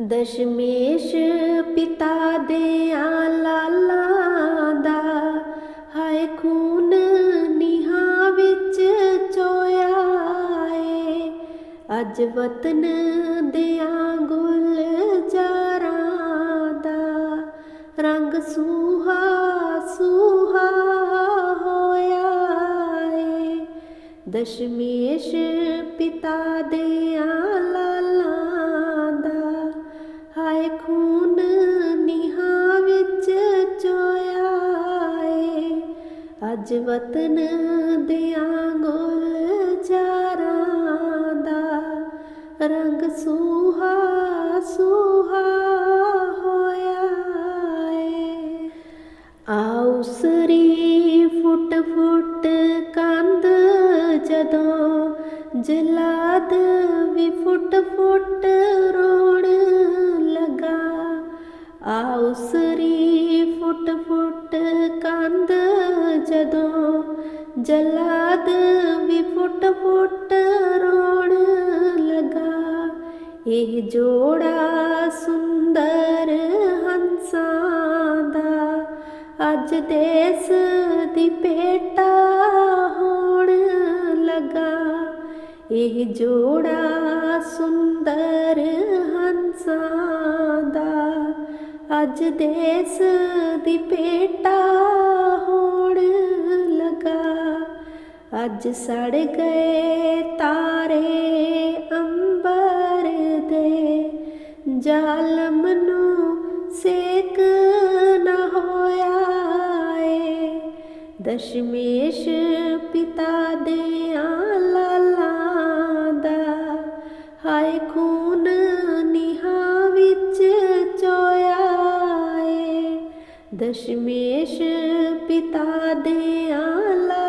ਦਸ਼ਮੇਸ਼ ਪਿਤਾ ਦੇ ਲਾਲਾ ਦਾ, ਹਾਏ ਖੂਨ ਨੀਹਾਂ ਵਿੱਚ ਚੋਇਆ ਏ। ਅੱਜ ਵਤਨ ਦਿਆਂ ਗੁਲਜ਼ਾਰਾਂ ਦਾ, ਰੰਗ ਸੂਹਾ ਸੂਹਾ ਹੋਇਆ ਏ। ਦਸ਼ਮੇਸ਼ ਪਿਤਾ ਦੇ ਲਾਲਾ ਅੱਜ ਵਤਨ ਦਿਆਂ ਗੁਲਜ਼ਾਰਾਂ ਦਾ, ਰੰਗ ਸੂਹਾ ਸੂਹਾ ਹੋਇਆ ਏ। ਆਉਸਰੀ ਫੁੱਟ ਫੁੱਟ ਕੰਧ ਜਦੋਂ ਜਲਾਦ ਵੀ ਫੁੱਟ ਫੁੱਟ ਰੋਣ ਲਗਾ। ਆਉਸਰੀ ਫੁੱਟ ਫੁੱਟ ਕੰਧ ਜਦੋਂ ਜਲਾਦ ਵੀ ਫੁੱਟ ਫੁੱਟ ਰੋਣ ਲਗਾ, ਇਹ ਜੋੜਾ ਸੁੰਦਰ ਹੰਸਾਂ ਦਾ ਅੱਜ ਦੇਸ ਦੀ ਭੇਟਾ ਹੋਣ ਲਗਾ। ਇਹ ਜੋੜਾ ਸੁੰਦਰ ਹੰਸਾਂ ਦਾ ਅੱਜ ਦੇਸ ਦੀ ਭੇਟਾ ਅੱਜ ਸੜ ਗਏ ਤਾਰੇ ਅੰਬਰ ਦੇ। ਜ਼ਾਲਮ ਨੂੰ ਸੇਕ ਨਾ ਹੋਇਆ ਏ। ਦਸ਼ਮੇਸ਼ ਪਿਤਾ ਦੇ ਲਾਲਾ ਦਾ, ਹਾਏ ਖੂਨ ਨੀਹਾਂ ਵਿੱਚ ਚੋਇਆ ਏ। ਦਸ਼ਮੇਸ਼ ਪਿਤਾ ਦੇ ਆਲਾ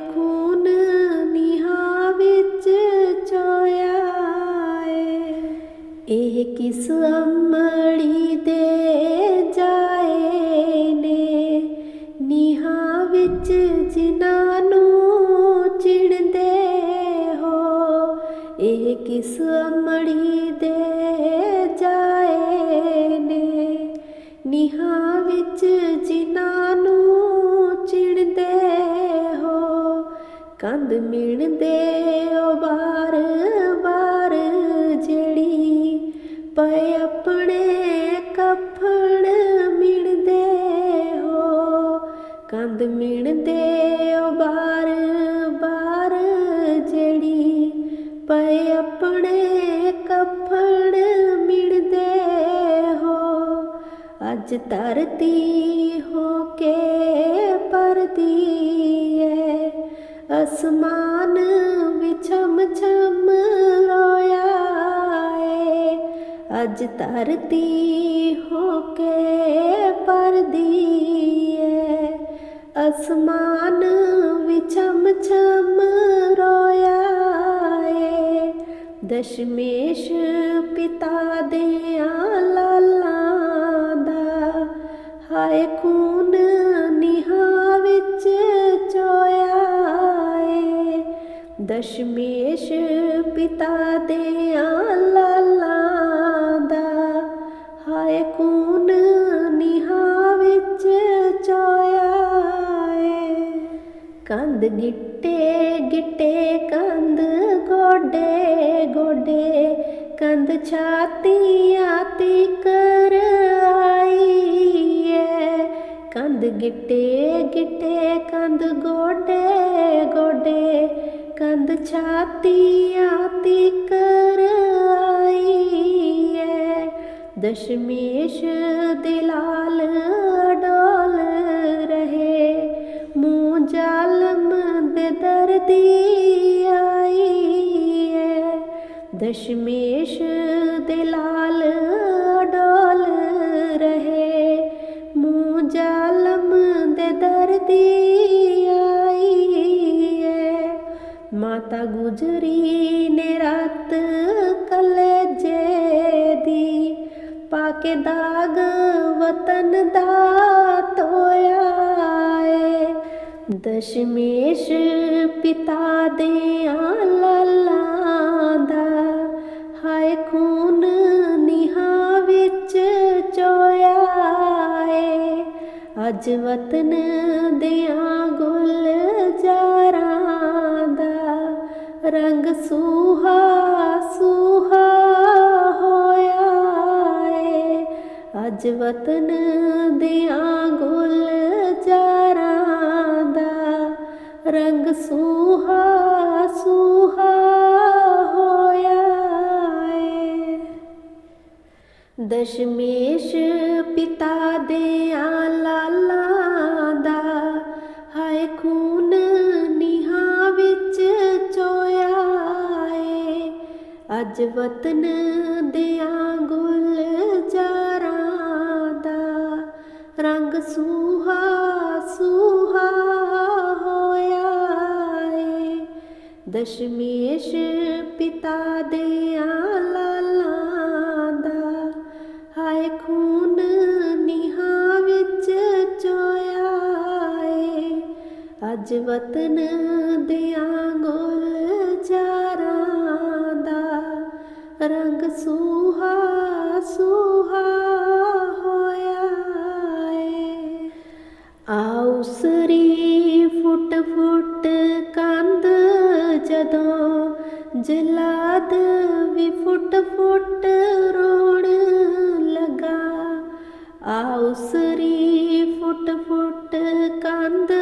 ਖੂਨ ਨੀਹਾਂ ਵਿੱਚ ਚੋਇਆ ਏ ਇਹ ਕਿਸ ਅਮੜੀ ਦੇ ਜਾਏ ਨੇ? ਨੀਹਾਂ ਵਿੱਚ ਜਿਨ੍ਹਾਂ ਨੂੰ ਚਿਣਦੇ ਹੋ, ਇਹ ਕਿਸ ਅਮੜੀ ਦੇ ਜਾਏ ਨੇ? ਨੀਹਾਂ ਵਿੱਚ ਕੰਧ ਮਿਣਦੇ ਓ ਬਾਰ ਬਾਰ ਜਿਹੜੀ ਪਏ ਆਪਣੇ ਕਫਣ ਮਿਣਦੇ ਹੋ। ਕੰਧ ਮਿਣਦੇ ਓ ਬਾਰ ਬਾਰ ਜਿਹੜੀ ਪਏ ਆਪਣੇ ਕਫਣ ਮਿਣਦੇ ਹੋ। ਅੱਜ ਧਰਤੀ ਹੋ ਕੇ ਪਰਦੀ ਅਸਮਾਨ ਵਿੱਚ ਛਮ ਰੋਇਆ ਏ। ਅੱਜ ਧਰਤੀ ਹੋ ਕੇ ਪਰਦੀ ਏ। ਅਸਮਾਨ ਵਿੱਚ ਛਮ ਰੋਇਆ ਏ। ਦਸ਼ਮੇਸ਼ ਪਿਤਾ ਦੇ ਲਾਲਾ ਦਾ, ਹਾਏ ਖੂ ਦਸ਼ਮੇਸ਼ ਪਿਤਾ ਦੇ ਲਾਲਾ ਦਾ, ਹਾਏ ਖੂਨ ਨੀਹਾਂ ਵਿੱਚ ਚੋਇਆ ਏ। ਕੰਧ ਗਿੱਟੇ ਗਿੱਟੇ, ਕੰਧ ਗੋਡੇ ਗੋਡੇ, ਕੰਧ ਛਾਤੀਆਂ ਤੇ ਕਰ ਆਈ ਏ। ਕੰਧ ਗਿੱਟੇ ਗਿੱਟੇ, ਕੰਧ ਗੋਡੇ ਗੋਡੇ गंध छाती आती कर आई है। दशमेश दिलाल डोल रहे मुँह जालम दर्दी आई है। दशमेश ਤਾਂ ਗੁਜਰੀ ਨੇ ਰਾਤ ਕਲੇਜੇ ਦੀ ਪਾ ਕੇ ਦਾਗ ਵਤਨ ਦਾ ਤੋਇਆ ਏ। ਦਸ਼ਮੇਸ਼ ਪਿਤਾ ਦੇ ਆ ਲੱਲਾ ਦਾ ਹਾਏ ਖੂਨ ਨਿਹਾ ਵਿੱਚ ਚੋਇਆ ਏ। ਅੱਜ ਵਤਨ ਦੇ ਆ ਗੁਲ ਜਾਰਾ ਰੰਗ ਸੂਹਾ ਸੂਹਾ ਹੋਇਆ ਏ। ਅੱਜ ਵਤਨ ਦਿਆਂ ਗੁਲ ਜਾਰਾਂ ਦਾ, ਰੰਗ ਸੂਹਾ ਸੂਹਾ ਹੋਇਆ ਏ। ਦਸ਼ਮੇਸ਼ ਪਿਤਾ ਦੇ ਲਾਲਾਂ ਅੱਜ ਵਤਨ ਦਿਆਂ ਗੁਲ ਜਾਰਾਂ ਦਾ, ਰੰਗ ਸੂਹਾ ਸੂਹਾ ਹੋਇਆ ਏ। ਦਸ਼ਮੇਸ਼ ਪਿਤਾ ਦੇ ਲਾਲਾਂ ਦਾ, ਹਾਏ ਖੂਨ ਨੀਹਾਂ ਵਿੱਚ ਚੋਇਆ ਏ। ਅੱਜ ਵਤਨ ਦਿਆਂ ਗੁਲ ਰੰਗ ਸੂਹਾ ਸੂਹਾ ਹੋਇਆ ਏ। ਆਉਸਰੀ ਫੁੱਟ ਫੁੱਟ ਕੰਦ ਜਦੋਂ ਜਲਾਦ ਵੀ ਫੁੱਟ ਫੁੱਟ ਰੋਣ ਲਗਾ। ਆਉਸਰੀ ਫੁੱਟ ਫੁੱਟ ਕੰਦ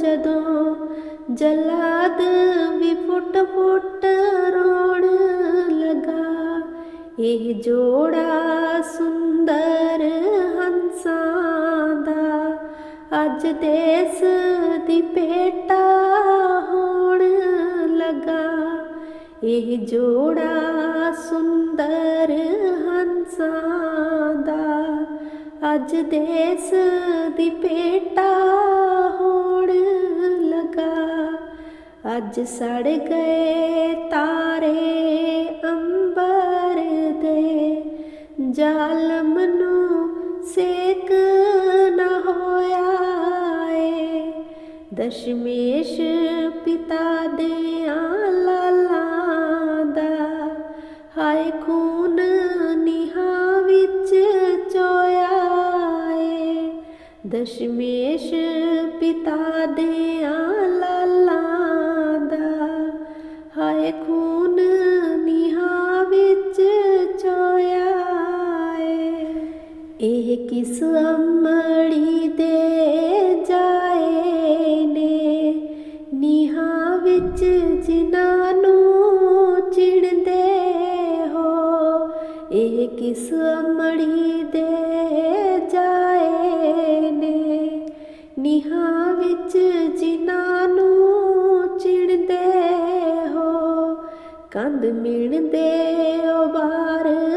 ਜਦੋਂ ਜਲਾਦ ਇਹ ਜੋੜਾ ਸੁੰਦਰ ਹੰਸਾਂ ਦਾ, ਅੱਜ ਦੇਸ ਦੀ ਭੇਟਾ ਹੋਣ ਲਗਾ। ਇਹ ਜੋੜਾ ਸੁੰਦਰ ਹੰਸਾਂ ਦਾ, ਅੱਜ ਦੇਸ ਦੀ ਭੇਟਾ ਹੋਣ ਲਗਾ। ਅੱਜ ਸੜ ਗਏ ਤਾਰੇ ਅੰਬਰ ਜ਼ਾਲਮ ਨੂੰ ਸੇਕ ਨਾ ਹੋਇਆ ਏ ਦਸ਼ਮੇਸ਼ ਪਿਤਾ ਦੇ ਲਾਲਾਂ ਦਾ, ਹਾਏ ਖੂਨ ਨੀਹਾਂ ਵਿੱਚ ਚੋਇਆ ਏ ਦਸ਼ਮੇਸ਼ ਪਿਤਾ ਦੇ ਲਾਲਾਂ ਦਾ, ਹਾਏ ਖੂਨ ਕਿਸ ਅਮੜੀ ਦੇ ਜਾਏ ਨੇ? ਨੀਹਾਂ ਵਿੱਚ ਜਿਨ੍ਹਾਂ ਨੂੰ ਚਿਣਦੇ ਹੋ, ਇਹ ਕਿਸ ਅਮੜੀ ਦੇ ਜਾਏ ਨੇ? ਨੀਹਾਂ ਵਿੱਚ ਜਿਨ੍ਹਾਂ ਨੂੰ ਚਿਣਦੇ ਹੋ, ਕੰਧ ਮਿਣਦੇ ਓ ਬਾਰ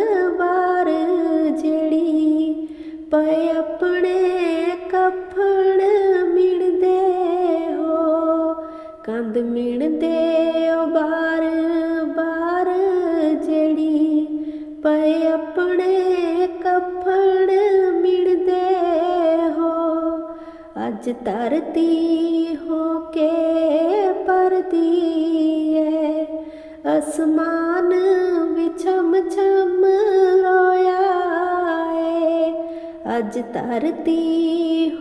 ਕੰਧ ਮਿਣਦੇ ਓ ਬਾਰ ਬਾਰ ਜਿਹੜੀ ਪਏ ਆਪਣੇ ਕਫਣ ਮਿਣਦੇ ਹੋ। ਅੱਜ ਧਰਤੀ ਹੋ ਕੇ ਪਰਦੀ ਏ, ਅਸਮਾਨ ਵਿੱਚ ਛਮ ਛਮ ਰੋਇਆ ਏ। ਅੱਜ ਧਰਤੀ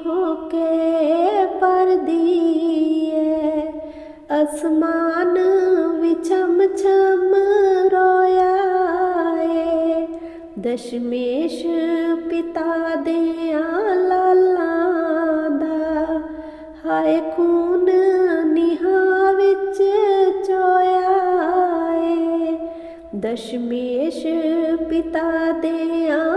ਹੋ ਕੇ ਪਰਦੀ ਏ। ਅਸਮਾਨ ਵਿੱਚ ਛਮ ਰੋਇਆ ਏ। ਦਸ਼ਮੇਸ਼ ਪਿਤਾ ਦੇ ਲਾਲਾਂ ਦਾ, ਹਾਏ ਖੂਨ ਨੀਹਾਂ ਵਿੱਚ ਚੋਇਆ ਏ। ਦਸ਼ਮੇਸ਼ ਪਿਤਾ ਦੇ ਲਾਲਾਂ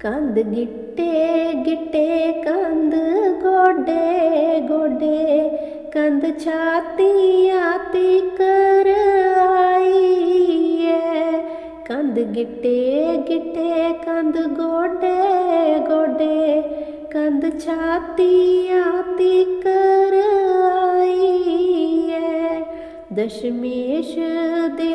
ਕੰਧ ਗਿੱਟੇ ਗਿੱਟੇ ਕੰਧ ਗੋਡੇ ਗੋਡੇ ਕੰਧ ਛਾਤੀਆਂ ਤੇ ਕਰ ਆਈ ਏ ਕੰਧ ਗਿੱਟੇ ਗਿੱਟੇ ਕੰਧ ਗੋਡੇ ਗੋਡੇ ਕੰਧ ਛਾਤੀਆਂ ਤੇ ਕਰ ਆਈ ਏ ਦਸ਼ਮੇਸ਼ ਦੇ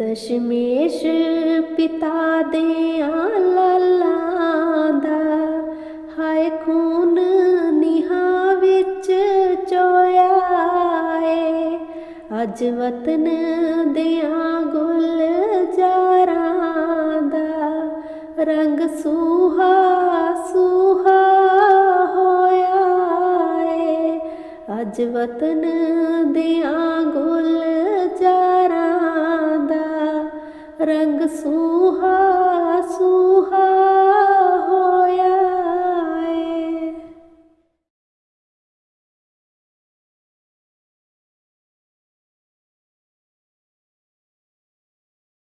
ਦਸ਼ਮੇਸ਼ ਪਿਤਾ ਦੇ ਲਾਲਾਂ ਦਾ, ਹਾਏ ਖੂਨ ਨਿਹਾ ਵਿੱਚ ਚੋਇਆ ਏ ਅੱਜ ਵਤਨ ਦਿਆਂ ਗੁਲ ਜਾਰਾਂ ਦਾ, ਰੰਗ ਸੂ ਅੱਜ ਵਤਨ ਦਿਆਂ ਗੁਲ ਚਾਰਾਂ ਦਾ ਰੰਗ ਸੂਹਾ ਸੂਹਾ